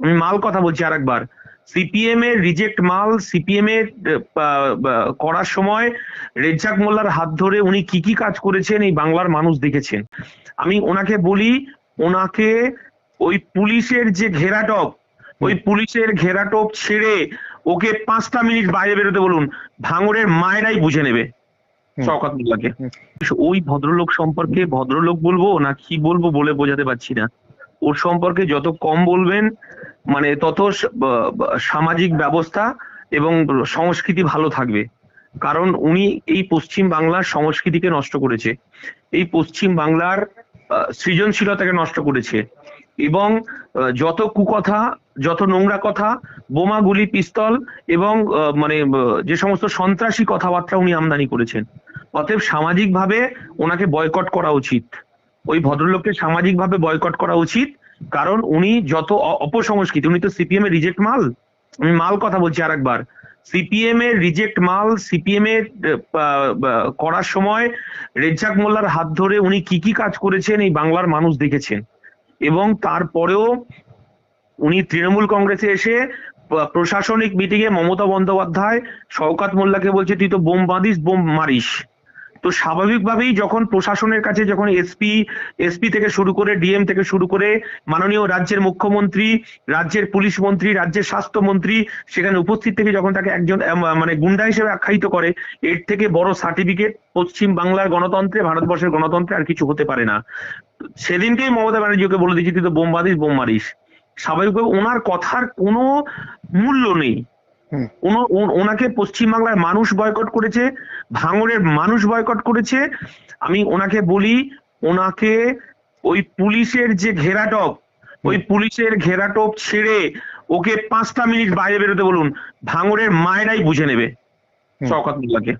আমি মাল কথা বলছি আরেকবার। সিপিএম এর রিজেক্ট মাল সিপিএম এর করার সময় রেজ্জাক মোল্লার হাত ধরে উনি কি কি কাজ করেছেন এই বাংলার মানুষ দেখেছেন। আমি ওনাকে বলি ওনাকে ওই পুলিশের যে ঘেরাটপ ওই পুলিশের ঘেরাটোপ ছেড়ে ওকে পাঁচটা মিনিট বাইরে বেরোতে বলুন ভাঙড়ের মায়েরাই বুঝে নেবে। হুম। মোল্লাকে। ওই ভদ্রলোক সম্পর্কে ভদ্রলোক বলব না কি বলব বলে বোঝাতে পারছি না। ওর সম্পর্কে যত কম বলবেন মানে তত সামাজিক ব্যবস্থা এবং সংস্কৃতি ভালো থাকবে। কারণ উনি এই পশ্চিম বাংলার সংস্কৃতিকে নষ্ট করেছে। এই পশ্চিম বাংলার সৃজনশীলতাকে নষ্ট করেছে। এবং যত কুকথা, যত নোংরা কথা, বোমা, গুলি, পিস্তল এবং মানে যে সমস্ত সন্ত্রাসী কথাবার্তা উনি আমদানি করেছেন, অতএব সামাজিকভাবে ওনাকে বয়কট করা উচিত। ওই ভদ্রলোককে সামাজিকভাবে বয়কট করা উচিত। কারণ উনি যত অপসংস্কৃতি, উনি তো সিপিএম এর রিজেক্ট মাল। আমি মাল কথা বলছি আরেকবার। সিপিএম এর রিজেক্ট মাল সিপিএম এর করার সময় রেজ্জাক মোল্লার হাত ধরে উনি কি কি কাজ করেছেন এই বাংলার মানুষ দেখেছেন। এবং তারপরেও উনি তৃণমূল কংগ্রেসে এসে প্রশাসনিক মিটিং এ মমতা বন্দ্যোপাধ্যায়, শওকাত মোল্লাকে বলছে, তুই তো বোম বাঁধিস, বোম মারিস। তো স্বাভাবিকভাবেই যখন প্রশাসনের কাছে যখন এসপি এসপি থেকে শুরু করে ডিএম থেকে শুরু করে মাননীয় রাজ্যের মুখ্যমন্ত্রী, রাজ্যের পুলিশ মন্ত্রী, রাজ্যের স্বাস্থ্যমন্ত্রী সেখানে উপস্থিত থেকে যখন তাকে একজন মানে গুন্ডা হিসেবে আখ্যায়িত করে, এর থেকে বড় সার্টিফিকেট পশ্চিম বাংলার গণতন্ত্রে, ভারতবর্ষের গণতন্ত্রে আর কিছু হতে পারে না। সেদিনকেই মমতা ব্যানার্জিকে বলে দিয়েছি, তুই তো বোম বোম মারিস স্বাভাবিকভাবে ওনার কথার কোনো মূল্য নেই। ওনাকে পশ্চিমবাংলার মানুষ বয়কট করেছে ভাঙড়ের মানুষ বয়কট করেছে। আমি ওনাকে বলি ওনাকে ওই পুলিশের যে ঘেরাটপ ওই পুলিশের ঘেরাটক ছেড়ে ওকে পাঁচটা মিনিট বাইরে বেরোতে বলুন ভাঙড়ের মায়েরাই বুঝে নেবে। শওকত মোল্লাকে।